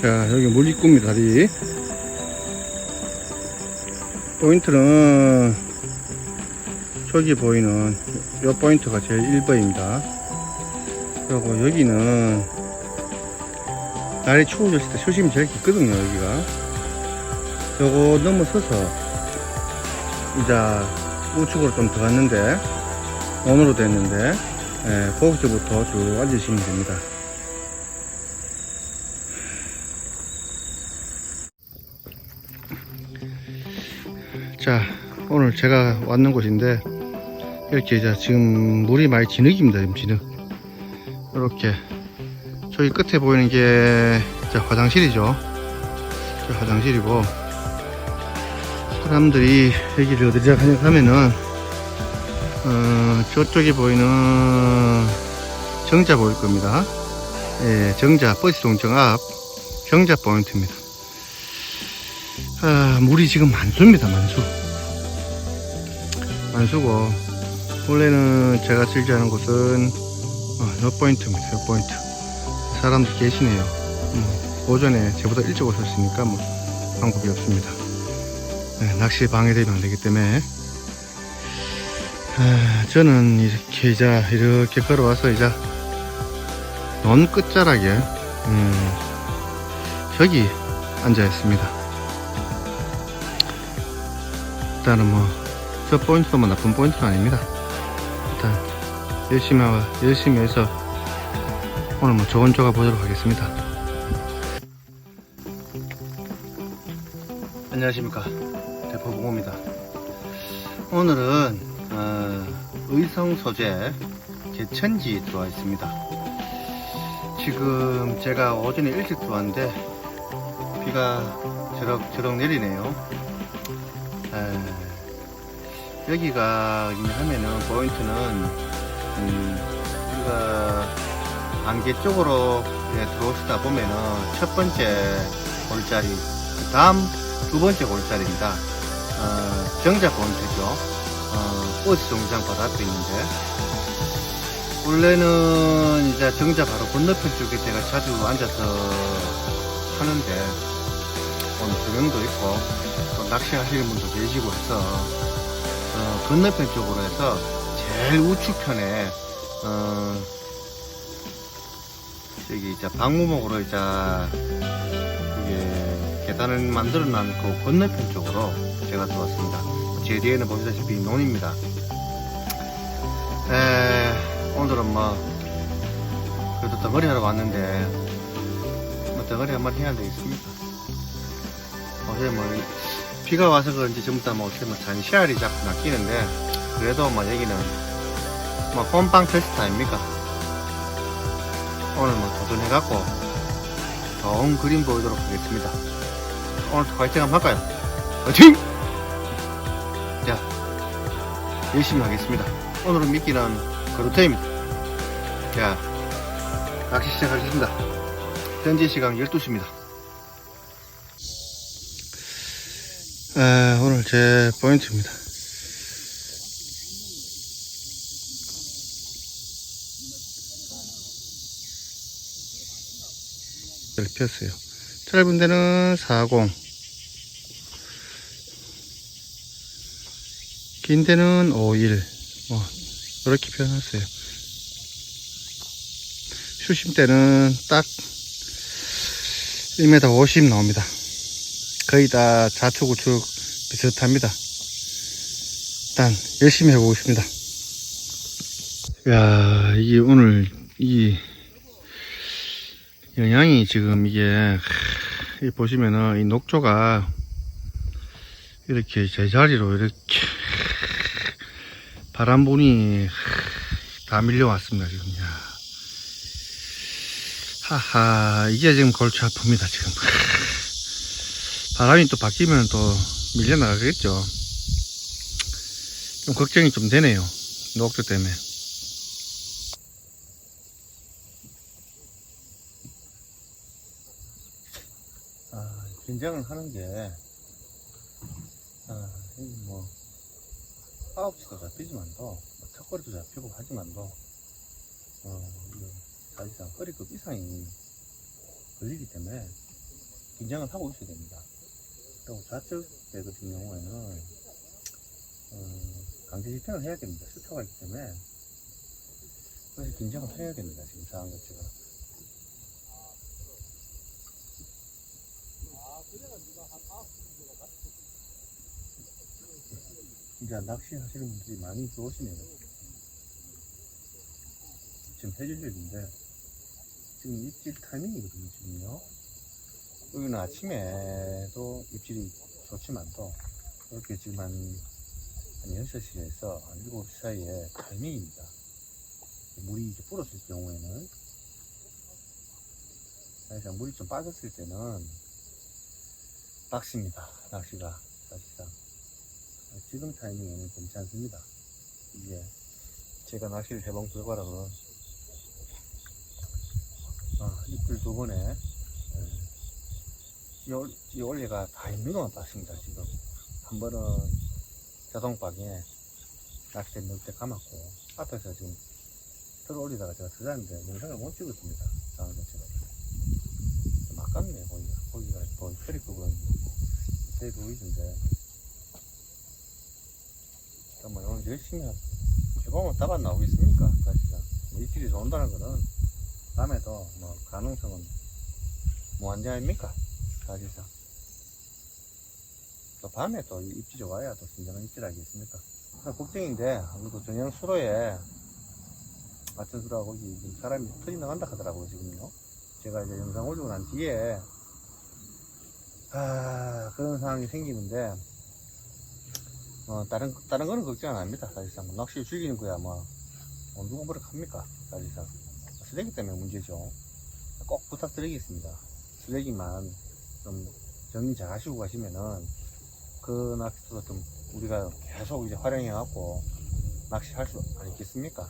자, 여기 물입구입니다 다리. 포인트는 저기 보이는 이 포인트가 제일 1번입니다. 그리고 여기는 날이 추워졌을 때 수심이 제일 깊거든요, 여기가. 요거 넘어서서 이제 우측으로 좀 들어갔는데, 원으로 됐는데, 예, 거기서부터 쭉 앉으시면 됩니다. 자, 오늘 제가 왔는 곳인데, 이렇게 이제 지금 물이 많이 진흙입니다, 지금 진흙. 이렇게. 저기 끝에 보이는 게 화장실이죠. 저 화장실이고, 사람들이 여기를 어디를 가면은, 어, 저쪽에 보이는 정자 보일 겁니다. 예, 정자, 버스 동 정 앞 정자 포인트입니다. 아, 물이 지금 만수입니다, 만수. 만수고, 원래는 제가 즐겨하는 곳은, 어, 요 포인트입니다, 요 포인트. 사람들 계시네요. 뭐, 오전에 저보다 일찍 오셨으니까 뭐, 방법이 없습니다. 네, 낚시에 방해되면 안 되기 때문에. 아, 저는 이렇게 이제, 이렇게 걸어와서 이제, 논 끝자락에, 음, 저기 앉아 있습니다. 일단은 뭐, 저 포인트도 뭐 나쁜 포인트는 아닙니다. 일단, 열심히, 하- 열심히 해서, 오늘 뭐 좋은 조가 보도록 하겠습니다. 안녕하십니까. 대포봉호입니다. 오늘은, 어, 의성 소재 개천지 들어와 있습니다. 지금 제가 오전에 일찍 들어왔는데, 비가 저럭저럭 내리네요. 에, 여기가 하면은 포인트는 음, 우리가 안개 쪽으로 들어오시다 보면은 첫 번째 골자리, 그 다음 두 번째 골자리입니다. 어, 정자 포인트죠. 어, 버스 정장 바로 앞에 있는데 원래는 이제 정자 바로 건너편 쪽에 제가 자주 앉아서 하는데 오늘 조명도 있고 또 낚시하시는 분도 계시고 해서 어, 건너편 쪽으로 해서 제일 우측편에 어, 저기 이제 방무목으로 이제 이게 계단을 만들어 놓은 그 건너편 쪽으로 제가 들어왔습니다. 제 뒤에는 보시다시피 논입니다. 에, 오늘은 뭐 그래도 덩어리 하러 왔는데 뭐 덩어리 한 마리 해야 되겠습니까? 어제 뭐 비가 와서 그런지 전부 다뭐 어떻게 뭐 잔시알이 자꾸 낚이는데 그래도 뭐 여기는 뭐 홈빵 테스트 아닙니까? 오늘 뭐 도전해갖고 좋은 그림 보이도록 하겠습니다. 오늘도 화이팅 한번 할까요? 화이팅! 자, 열심히 하겠습니다. 오늘은 미끼는 그루테입니다. 자, 낚시 시작하겠습니다. 현재 시간 12시입니다. 에, 오늘 제 포인트입니다. 를 폈어요. 짧은 데는 40, 긴 데는 51, 뭐, 이렇게 표현했어요. 수심 때는 딱 1m 50 나옵니다. 거의 다 좌측 우측 비슷합니다. 일단 열심히 해보겠습니다. 야 이게 오늘 이 영양이 지금 이게 이 보시면은 이 녹조가 이렇게 제자리로 이렇게 바람분이 다 밀려왔습니다 지금 야 하하 이게 지금 골치 아픕니다 지금 바람이 또 바뀌면 또 밀려나가겠죠. 좀 걱정이 좀 되네요. 녹조 때문에. 아, 긴장을 하는 게, 아, 이 뭐, 파업치도 잡히지만도, 뭐 턱걸이도 잡히고 하지만도, 어, 사실상 허리급 이상이 걸리기 때문에 긴장을 하고 있어야 됩니다. 좌측 배 같은 경우에는 어, 강제 집행을 해야 됩니다. 수초가 있기 때문에 그래서 긴장을 해야 됩니다. 지금 상황 자체가. 진짜 낚시 하시는 분들이 많이 들어오시네요. 지금 해질녘인데 지금 입질 타이밍이거든요, 지금요. 여기는 아침에도 입질이 좋지만 또 이렇게 지금 한, 한 6시에서 한 7시 사이에 타이밍입니다. 물이 이제 불었을 경우에는 사실상 물이 좀 빠졌을 때는 낚시입니다. 낚시가 사실상 지금 타이밍에는 괜찮습니다. 이게 제가 낚시를 해본 결과로는 아, 이틀 두 번에 예, 이, 올- 이 올리가 타이밍은 맞습니다. 지금 한 번은 자동박에 낚싯대 때 감았고 앞에서 지금 들어 올리다가 제가 들어갔는데 영상을 못 찍었습니다. 상황 자체가 좀 아깝네 거기가 거기가 또 허리 부분 제 보이던데 정말 오늘 열심히 해보면 답안 나오겠습니까 사실상 뭐 이틀이 좋은다는 거는 다음에도 뭐 가능성은 무한대 아닙니까 사실상 또 밤에 또 입질이 와야 또 진정한 입질 아니겠습니까? 걱정인데 아무래도 저녁 수로에 거기 지금 사람이 터지 나간다 하더라고요 지금요. 제가 이제 영상 올리고 난 뒤에 아 그런 상황이 생기는데 어, 다른 다른 거는 걱정 안 합니다 사실상. 뭐 낚시 죽이는 거야 뭐, 뭐 누구 버릇 합니까 사실상. 쓰레기 때문에 문제죠. 꼭 부탁드리겠습니다. 쓰레기만 좀 정리 잘 하시고 가시면은 그 낚시도 좀 우리가 계속 이제 활용해 갖고 낚시할 수 아니겠습니까?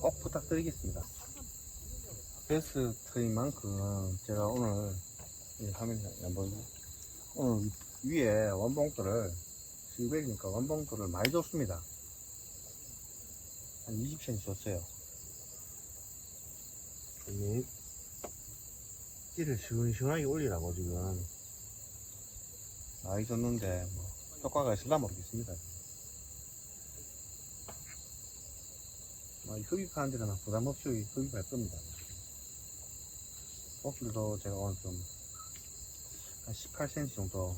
꼭 부탁드리겠습니다. 베스 트인 만큼 제가 오늘 이 화면에 안 보이고 오늘 위에 원봉돌을 실베리니까 원봉돌을 많이 줬습니다. 한 20cm 줬어요. 이 띠를 시원시원하게 올리라고 지금. 많이 줬는데 뭐 효과가 있을라 모르겠습니다. 흡입하는 데는 부담 없이 흡입할 겁니다. 꼭지도 제가 오늘 좀 한 18cm 정도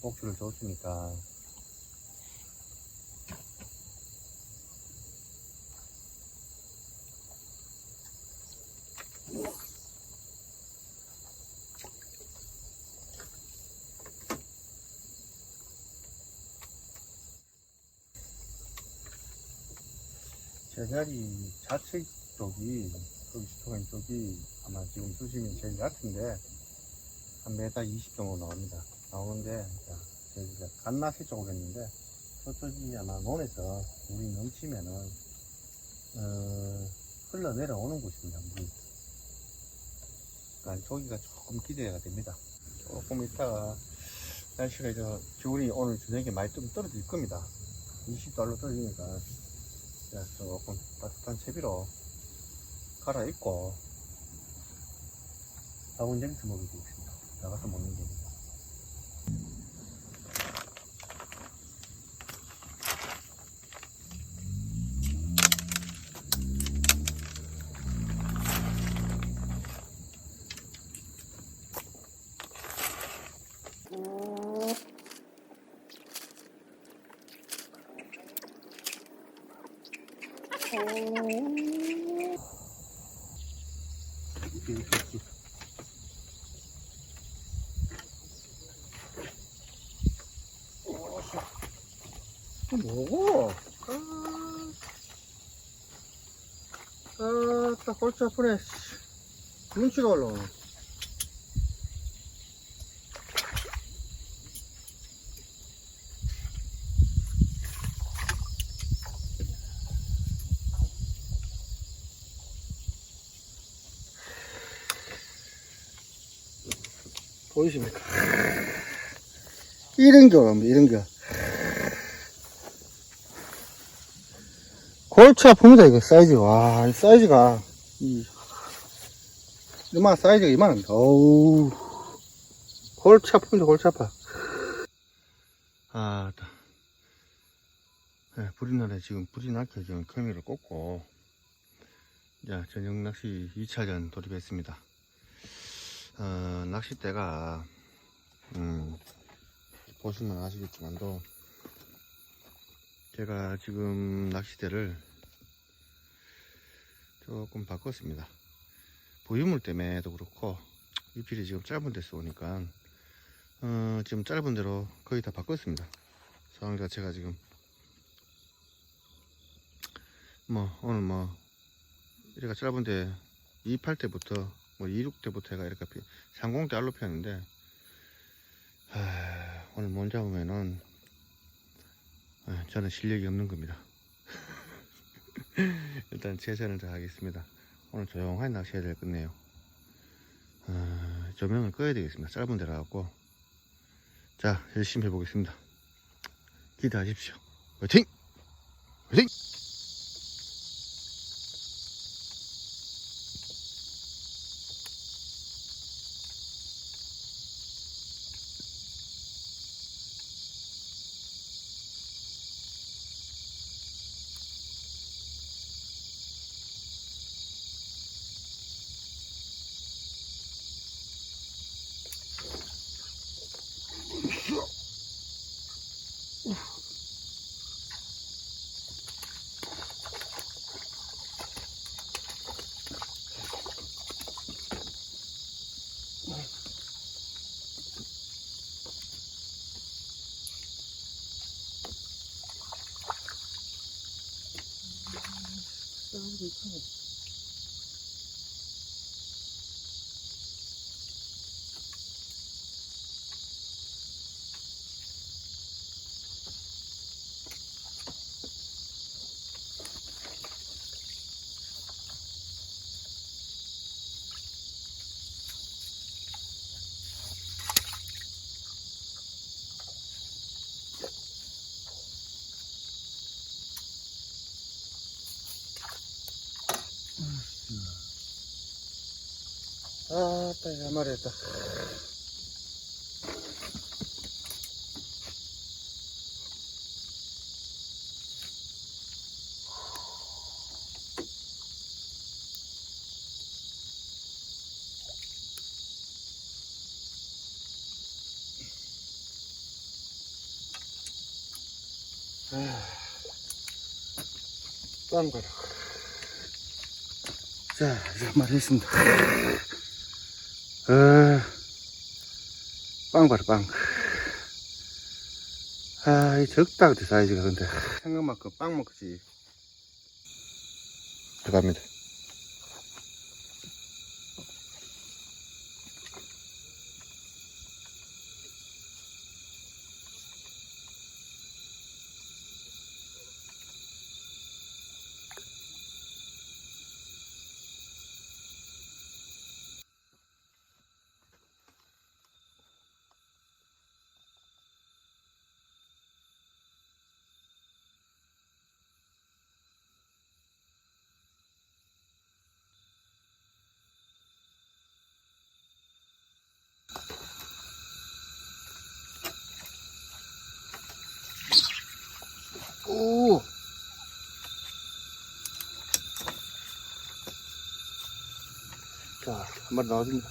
꼭지를 줬으니까 제자리 좌측 쪽이 여기 스토가 쪽이 아마 지금 수심이 제일 얕은데 한 메다 20 정도 나옵니다. 나오는데 이제 갓나시 쪽으로 했는데 저쪽이 아마 논에서 물이 넘치면은 어, 흘러 내려오는 곳입니다. 물이. 그러니까 저기가 조금 기대가 됩니다. 조금 있다가 날씨가 이제 기온이 오늘 저녁에 많이 좀 떨어질 겁니다. 20도로 떨어지니까 자, 조금 따뜻한 채비로 갈아입고 바운쟁스 먹이고 있습니다. 나가서 먹는 게 또 뭐고? 아, 아, 딱 골치 아프네. 씨. 눈치가 올라오네. 보이십니까? 이런 게 오랍니다, 이런 게. 골치 아픕니다, 이거 사이즈가. 와, 이 사이즈가. 이 이만 사이즈가 이만합니다. 어우. 골치 아픕니다, 골치 아파. 아, 따. 네, 불이 나네. 지금 불이 나게 지금 케미를 꽂고, 자, 저녁 낚시 2차전 돌입했습니다. 어, 낚싯대가, 음, 보시면 아시겠지만도, 제가 지금 낚싯대를 조금 바꿨습니다. 보유물 때문에도 그렇고, 입질이 지금 짧은 데서 오니까, 어, 지금 짧은 대로 거의 다 바꿨습니다. 상황 자체가 지금, 뭐, 오늘 뭐, 이래가 짧은데, 28 때부터, 뭐, 26 때부터 해가 이렇게 30대 알로 피었는데, 하, 오늘 못 잡으면은, 아, 저는 실력이 없는 겁니다. 일단 최선을 다하겠습니다. 오늘 조용하게 낚시해야 될 끝네요. 아, 조명을 꺼야 되겠습니다. 짧은 데라 갖고. 자, 열심히 해보겠습니다. 기대하십시오. 화이팅! 화이팅! คือ 아, 따, 한 마리 했다. 또한 거라. 자, 이제 한 마리 했습니다. 어, 빵 봐라, 빵. 아, 이 적다, 그때 사이즈가, 근데. 생각만큼 빵 먹지. 들어갑니다. 오! 자, 한 마리 나와줍니다.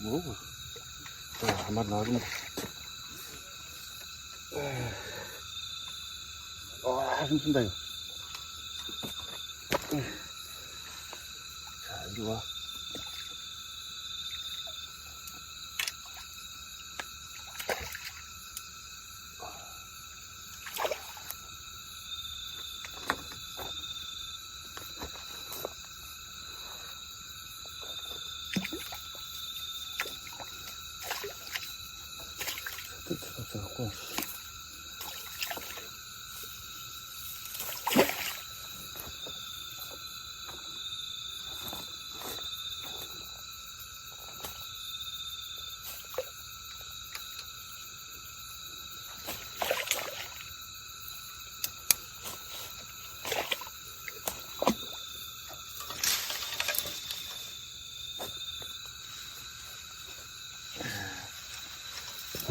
뭐고? 자, 한 마리 나와줍니다. 와, 힘쓴다, 이거. 자, 이리 와.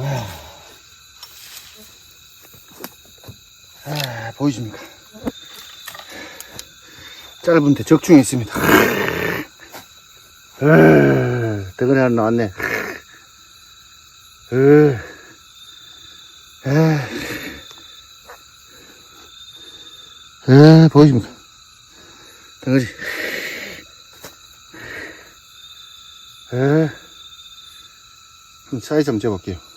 아, 아, 보이십니까? 짧은데 적중에 있습니다. 아, 대근에 하나 나왔네. 에, 보이십니까? 대거지. 에, 사이즈 한번 재볼게요.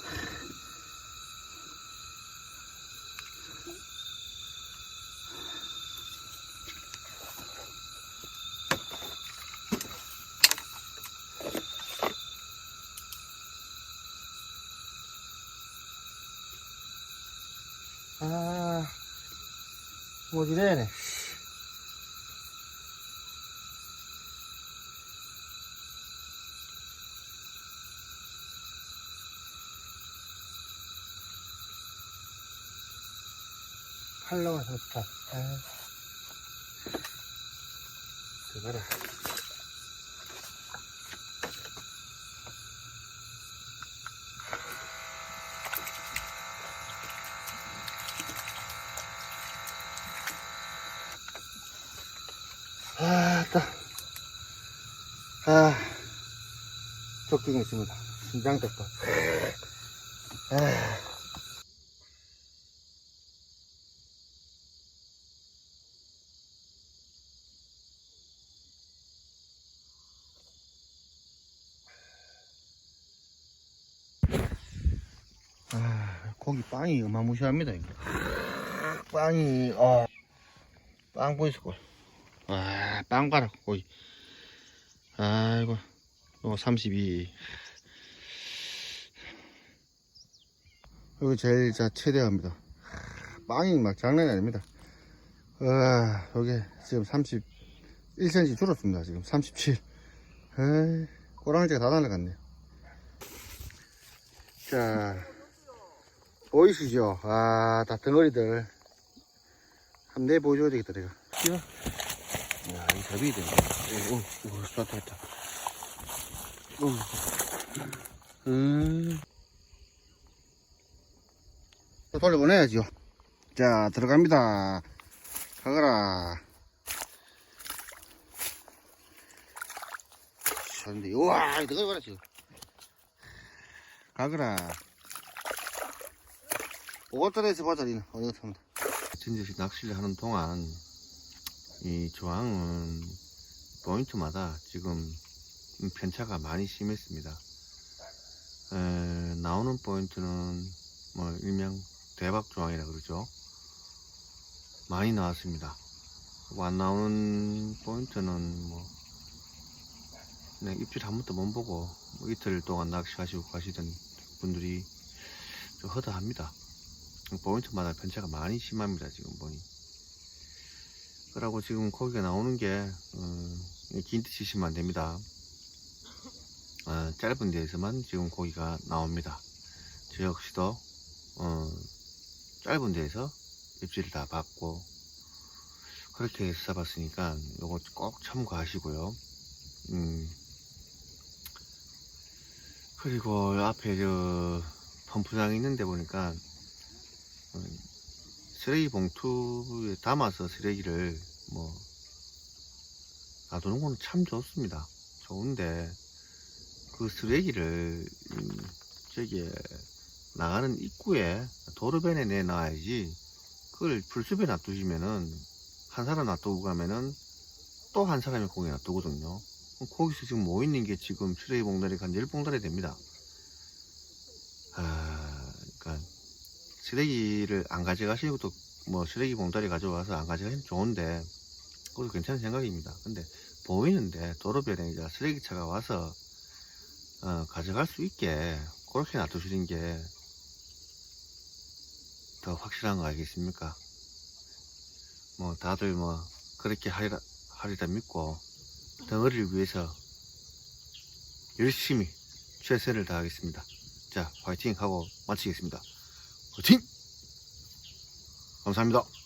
팔로가 좋다. 아. 들어가라. 아, 따. 아, 적중이 있습니다. 심장떡도. 아. 아, 고기 빵이 어마무시합니다, 이거. 빵이, 어, 빵 보이실 걸. 아, 빵 봐라, 고기. 아이고, 이거 32. 여기 제일 자, 최대합니다. 빵이 막 장난이 아닙니다. 아, 여기 지금 31cm 줄었습니다, 지금. 37. 에이, 꼬랑지가 다 날라갔네요. 자, 보이시죠? 아, 다 덩어리들. 한번 내보여줘야 되겠다, 내가. 이거. 야, 이 접이 되네. 오, 오, 오, 좋다, 좋다. 오. 음. 또 돌려보내야죠. 자, 들어갑니다. 가거라. 좋은데, 우와, 이거 들어가라, 지금. 가거라. 오것들에서 보자, 니는. 어디 갔습니다. 진저씨 낚시를 하는 동안, 이 조항은 포인트마다 지금 편차가 많이 심했습니다. 에, 나오는 포인트는 뭐 일명 대박 조항이라 그러죠. 많이 나왔습니다. 안 나오는 포인트는 뭐 그냥 입질 한 번도 못 보고 뭐 이틀 동안 낚시하시고 가시던 분들이 좀 허다합니다. 포인트마다 편차가 많이 심합니다. 지금 보니. 그러고 지금 고기가 나오는 게 어, 긴트 치시면 안 됩니다. 어, 짧은 데에서만 지금 고기가 나옵니다. 저 역시도 어, 짧은 데에서 입질을 다 받고 그렇게 해서 잡았으니까 요거 꼭 참고하시고요. 음, 그리고 앞에 저 펌프장 있는데 보니까 어, 쓰레기 봉투에 담아서 쓰레기를 뭐 놔두는 건 참 좋습니다. 좋은데 그 쓰레기를 음, 저기 나가는 입구에 도로변에 내놔야지 그걸 불숲에 놔두시면은 한 사람 놔두고 가면은 또 한 사람이 공에 놔두거든요. 거기서 지금 모이는 게 지금 쓰레기 봉다리가 한 10봉다리 됩니다. 쓰레기를 안 가져가시는 것도 뭐 쓰레기 봉다리 가져와서 안 가져가시면 좋은데 그것도 괜찮은 생각입니다. 근데 보이는데 도로변에 쓰레기차가 와서 어, 가져갈 수 있게 그렇게 놔두시는 게 더 확실한 거 알겠습니까? 뭐 다들 뭐 그렇게 하리라, 하리라 믿고 덩어리를 위해서 열심히 최선을 다하겠습니다. 자, 화이팅 하고 마치겠습니다. 화이팅! 감사합니다.